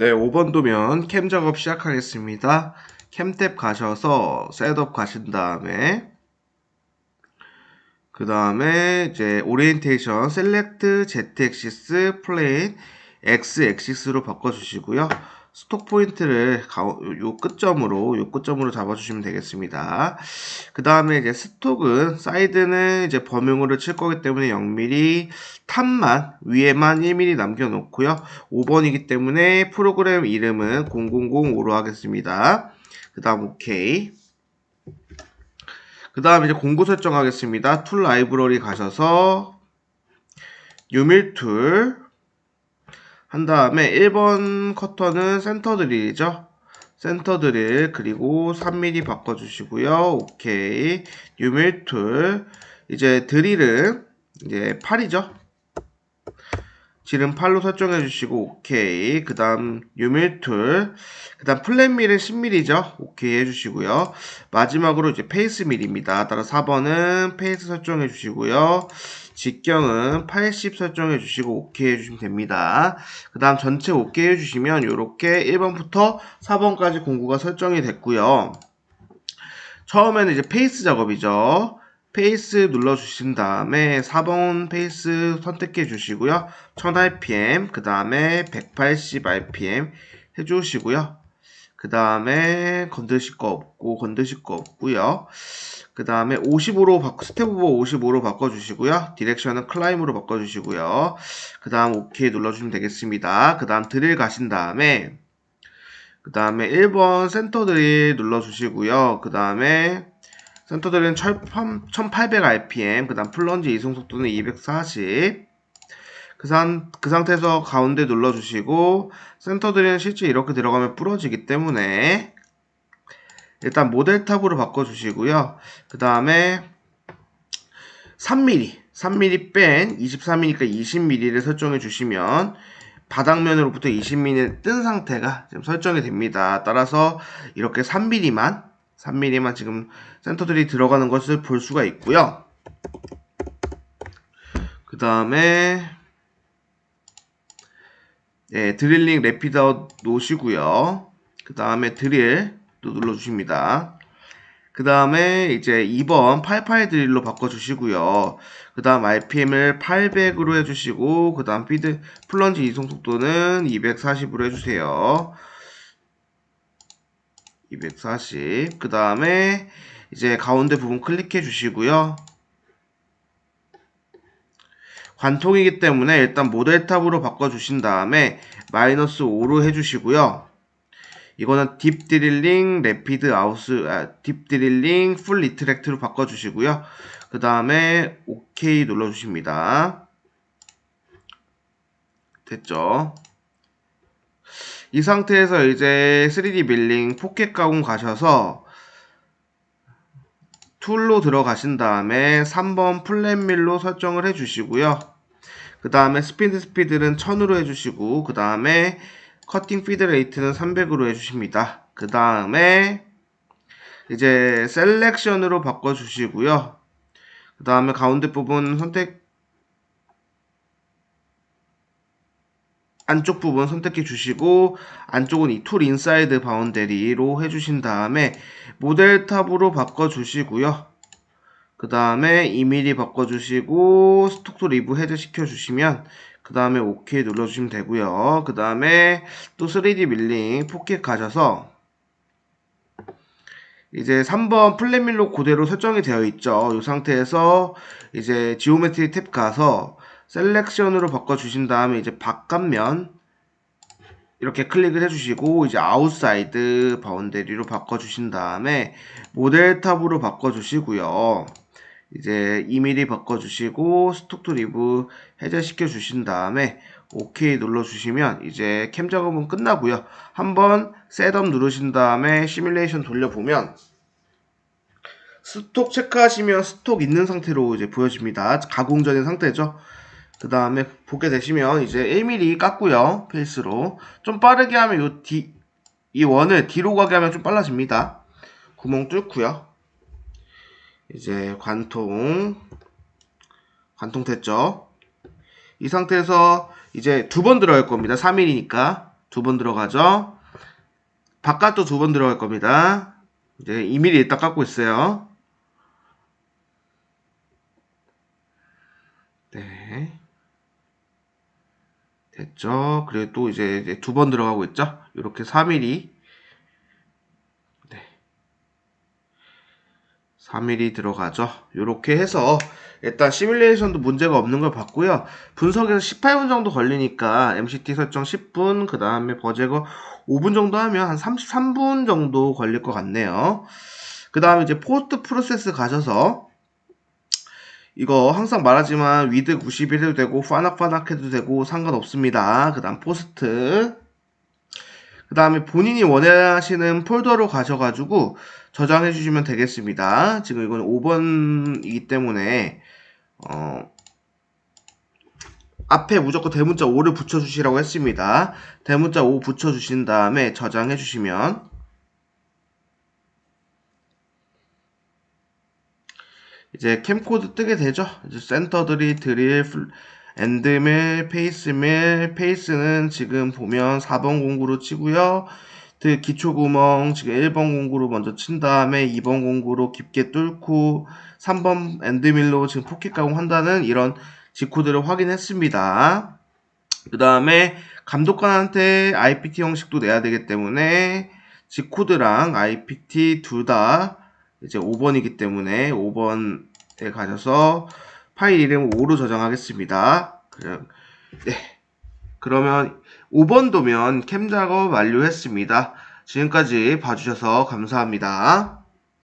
네, 5번 도면 캠 작업 시작하겠습니다. 캠 탭 가셔서 셋업 가신 다음에 그 다음에 이제 오리엔테이션 셀렉트 z 엑시스 플레인 x 엑시스로 바꿔주시고요. 스톡 포인트를 요 끝점으로 요 끝점으로 잡아주시면 되겠습니다. 그 다음에 이제 스톡은 사이드는 이제 범용으로 칠 거기 때문에 0mm 탑만 위에만 1mm 남겨놓고요. 5번이기 때문에 프로그램 이름은 0005로 하겠습니다. 그 다음 오케이. 그 다음 이제 공구 설정하겠습니다. 툴 라이브러리 가셔서 유밀 툴 한 다음에 1번 커터는 센터 드릴이죠. 센터 드릴 그리고 3mm 바꿔주시고요. 오케이. 뉴밀툴 이제 드릴은 이제 8이죠. 지름 8로 설정해 주시고 오케이. 그 다음 뉴밀툴 그 다음 플랫밀은 10mm죠. 오케이 해주시고요. 마지막으로 이제 페이스 밀입니다. 따라 4번은 페이스 설정해 주시고요. 직경은 80 설정해 주시고 오케이 해주시면 됩니다. 그 다음 전체 오케이 해주시면 이렇게 1번부터 4번까지 공구가 설정이 됐고요. 처음에는 이제 페이스 작업이죠. 페이스 눌러주신 다음에 4번 페이스 선택해 주시고요. 1000rpm, 그 다음에 180rpm 해주시고요. 그 다음에 건드실 거 없고, 건드실 거 없고요. 그 다음에 55로 바꿔, 스텝 오버 55로 바꿔주시고요. 디렉션은 클라임으로 바꿔주시고요. 그 다음 OK 눌러주시면 되겠습니다. 그 다음 드릴 가신 다음에 그 다음에 1번 센터 드릴 눌러주시고요. 그 다음에 센터 드릴은 1800rpm, 그 다음 플런지 이송 속도는 240. 그, 산, 그 상태에서 가운데 눌러주시고 센터 드릴은 실제 이렇게 들어가면 부러지기 때문에 일단 모델 탑으로 바꿔주시고요. 그 다음에 3mm, 3mm 뺀 23mm니까 20mm를 설정해 주시면 바닥면으로부터 20mm 뜬 상태가 지금 설정이 됩니다. 따라서 이렇게 3mm만 3mm만 지금 센터들이 들어가는 것을 볼 수가 있고요. 그 다음에 네, 드릴링 레피드아웃 놓으시고요. 그 다음에 드릴 또 눌러주십니다. 그 다음에 이제 2번 88 드릴로 바꿔주시고요. 그 다음 RPM을 800으로 해주시고 그 다음 피드 플런지 이송 속도는 240으로 해주세요. 240. 그 다음에 이제 가운데 부분 클릭해 주시고요. 관통이기 때문에 일단 모델 탑으로 바꿔주신 다음에 마이너스 5로 해주시고요. 이거는 딥 드릴링, 레피드 아우스, 아, 딥 드릴링, 풀 리트랙트로 바꿔주시고요. 그 다음에 OK 눌러주십니다. 됐죠? 이 상태에서 이제 3D 밀링 포켓 가공 가셔서 툴로 들어가신 다음에 3번 플랫밀로 설정을 해주시고요. 그 다음에 스피드 스피드는 1000으로 해주시고 그 다음에 커팅 피드 레이트는 300으로 해주십니다. 그 다음에 이제 셀렉션으로 바꿔주시고요. 그 다음에 가운데 부분 선택 안쪽 부분 선택해 주시고 안쪽은 이 툴 인사이드 바운데리로 해주신 다음에 모델 탑으로 바꿔 주시고요. 그 다음에 2mm 바꿔 주시고 스톡도 리브 해제 시켜 주시면 그 다음에 OK 눌러주시면 되고요. 그 다음에 또 3D 밀링 포켓 가셔서 이제 3번 플랫밀로 그대로 설정이 되어 있죠. 이 상태에서 이제 지오메트리 탭 가서 셀렉션으로 바꿔주신 다음에 이제 바깥면 이렇게 클릭을 해주시고 이제 아웃사이드 바운데리로 바꿔주신 다음에 모델 탑으로 바꿔주시고요. 이제 2mm 바꿔주시고 스톡2 리브 해제시켜 주신 다음에 OK 눌러주시면 이제 캠 작업은 끝나고요. 한번 셋업 누르신 다음에 시뮬레이션 돌려보면 스톡 체크하시면 스톡 있는 상태로 이제 보여집니다. 가공 전인 상태죠. 그 다음에 보게 되시면 이제 1mm 깎고요. 페이스로 좀 빠르게 하면 요 D, 이 원을 뒤로 가게 하면 좀 빨라집니다. 구멍 뚫고요. 이제 관통 관통 됐죠 이 상태에서 이제 두 번 들어갈 겁니다 3mm니까 두 번 들어가죠. 바깥도 두 번 들어갈 겁니다. 이제 2mm 일단 깎고 있어요. 네. 됐죠. 그리고 또 이제 두 번 들어가고 있죠. 이렇게 4mm. 네. 4mm 들어가죠. 이렇게 해서 일단 시뮬레이션도 문제가 없는 걸 봤고요. 분석에서 18분 정도 걸리니까 MCT 설정 10분, 그 다음에 버제거 5분 정도 하면 한 33분 정도 걸릴 것 같네요. 그 다음에 이제 포스트 프로세스 가셔서 이거 항상 말하지만 위드 91 해도 되고 파낙파낙 해도 되고 상관없습니다. 그 다음 포스트 그 다음에 본인이 원하시는 폴더로 가셔가지고 저장해 주시면 되겠습니다. 지금 이건 5번이기 때문에 어, 앞에 무조건 대문자 5를 붙여주시라고 했습니다. 대문자 5 붙여주신 다음에 저장해 주시면 이제 캠코드 뜨게 되죠. 이제 센터들이 드릴, 엔드밀, 페이스밀, 페이스는 지금 보면 4번 공구로 치고요. 그 기초 구멍 지금 1번 공구로 먼저 친 다음에 2번 공구로 깊게 뚫고 3번 엔드밀로 지금 포켓 가공한다는 이런 G코드를 확인했습니다. 그 다음에 감독관한테 IPT 형식도 내야 되기 때문에 G코드랑 IPT 둘 다 이제 5번이기 때문에 5번에 가셔서 파일 이름 5로 저장하겠습니다. 그냥 네. 그러면 5번 도면 캠 작업 완료했습니다. 지금까지 봐주셔서 감사합니다.